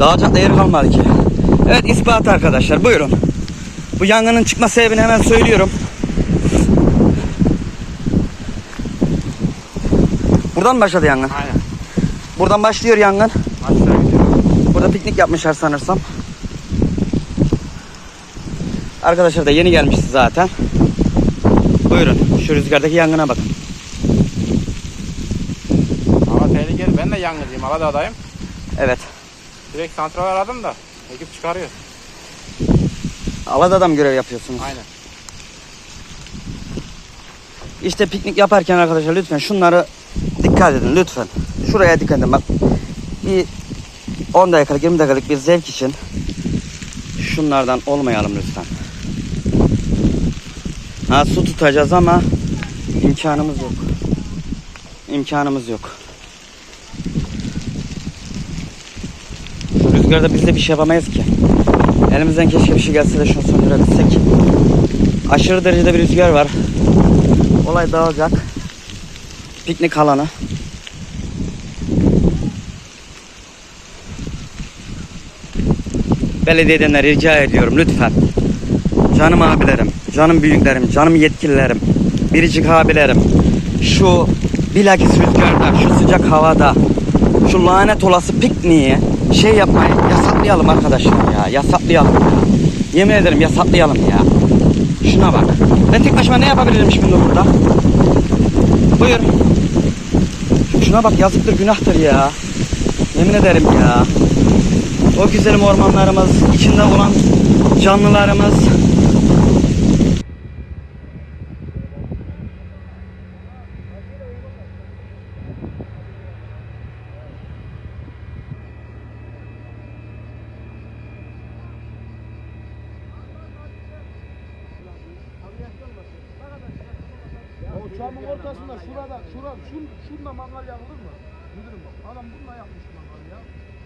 Dağılacak değeri kalmadı ki. Evet ispat arkadaşlar buyurun. Bu yangının çıkma sebebini hemen söylüyorum. Buradan mı başladı yangın? Aynen. Buradan başlıyor yangın. Aşağı gidiyor. Burada piknik yapmışlar sanırsam. Arkadaşlar da yeni gelmişti zaten. Buyurun şu rüzgardaki yangına bakın. Hava tehlikeli. Ben de yangıncıyım. Aladağ'dayım. Evet. Direkt santral aradım da. Ekip çıkarıyor. Alada'da mı görev yapıyorsunuz? Aynen. İşte piknik yaparken arkadaşlar lütfen şunları dikkat edin lütfen. Şuraya dikkat edin bak. Bir 10 dakikalık 20 dakikalık bir zevk için şunlardan olmayalım lütfen. Ha su tutacağız ama imkanımız yok. İmkanımız yok. Rüzgarda biz de bir şey yapamayız ki. Elimizden keşke bir şey gelse de şunu söndürebilsek. Aşırı derecede bir rüzgar var. Olay dağılacak. Piknik alanı. Belediyeden de rica ediyorum lütfen. Canım abilerim, canım büyüklerim, canım yetkililerim, biricik abilerim. Şu bilakis rüzgarda, şu sıcak havada, şu lanet olası pikniği şey yapmayı yasaklayalım arkadaşlar ya. Yasaklayalım ya. Yemin ederim yasaklayalım ya. Şuna bak. Ben tek başıma ne yapabilirim şimdi burada? Buyur. Şuna bak yazıktır günahtır ya. Yemin ederim ya. O güzelim ormanlarımız, içinde olan canlılarımız. O çamın ortasında şurada, şurada, şun, şunla mangal yakılır mı? Müdürüm bak, adam bununla yapmış mangal ya.